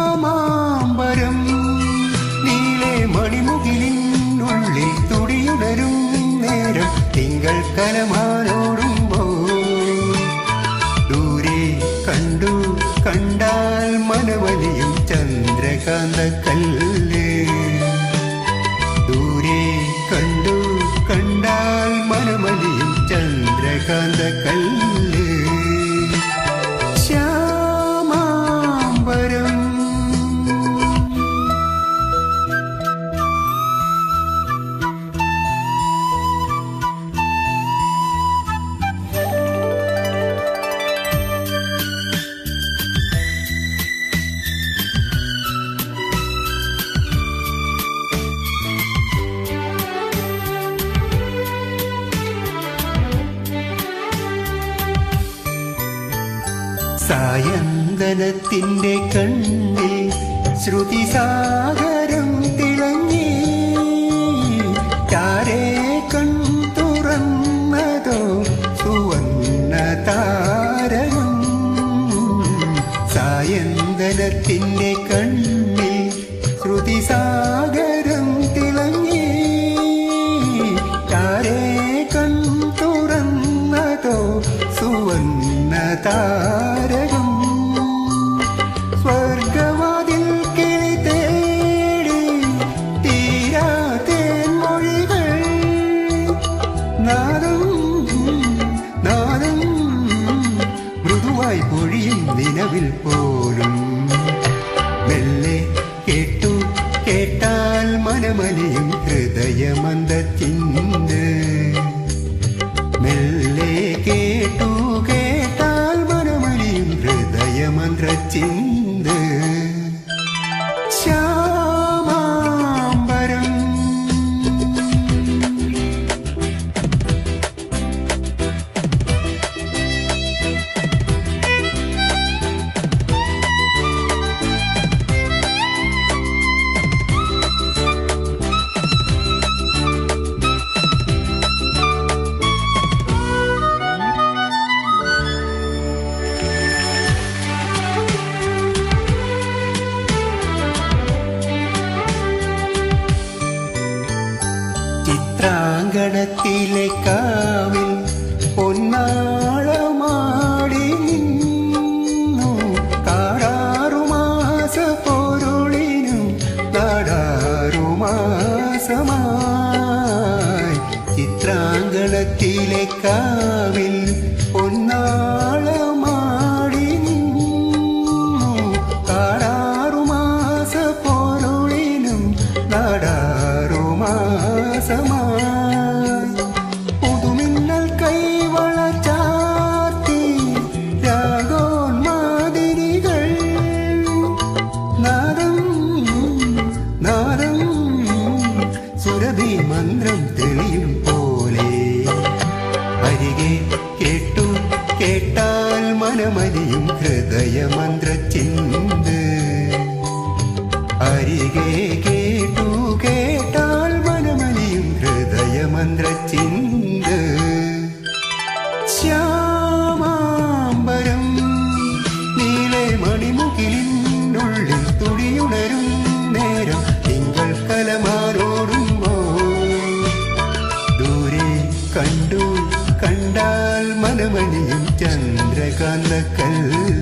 ശ്യാമാംബരം നീലെ മണിമുകിലിനുള്ളിൽ തുടിയുണരും നേരം തിങ്കൾ കലമാനോടുമ്പോ ദൂരെ കണ്ടു കണ്ടാൽ മനവലിയും ചന്ദ്രകാന്ത സായന്തനത്തിന്റെ കണ്ണിൽ ശ്രുതി സാഗരം തിളങ്ങി. താരേ കൺ തുറന്നതോ സുവർണ താരകം സായന്തനത്തിന്റെ കണ്ണിൽ ശ്രുതിസാഗരം തിളങ്ങി. താരേ കൺ തുറന്നതോ താരകം നാദം നാദം. മൃദുവായി പൊഴിയും നിലവിൽ പോലും. ചിത്രാങ്കണത്തിലെ കാവിൽ പൊന്നാളമാടി നിന്നു. കാടാറുമാസ പൊരുളിനും നാടാറുമാസമായി. ചിത്രാങ്കണത്തിലെ കാവിൽ കേട്ടാൽ മനമലിയും മനമണിയും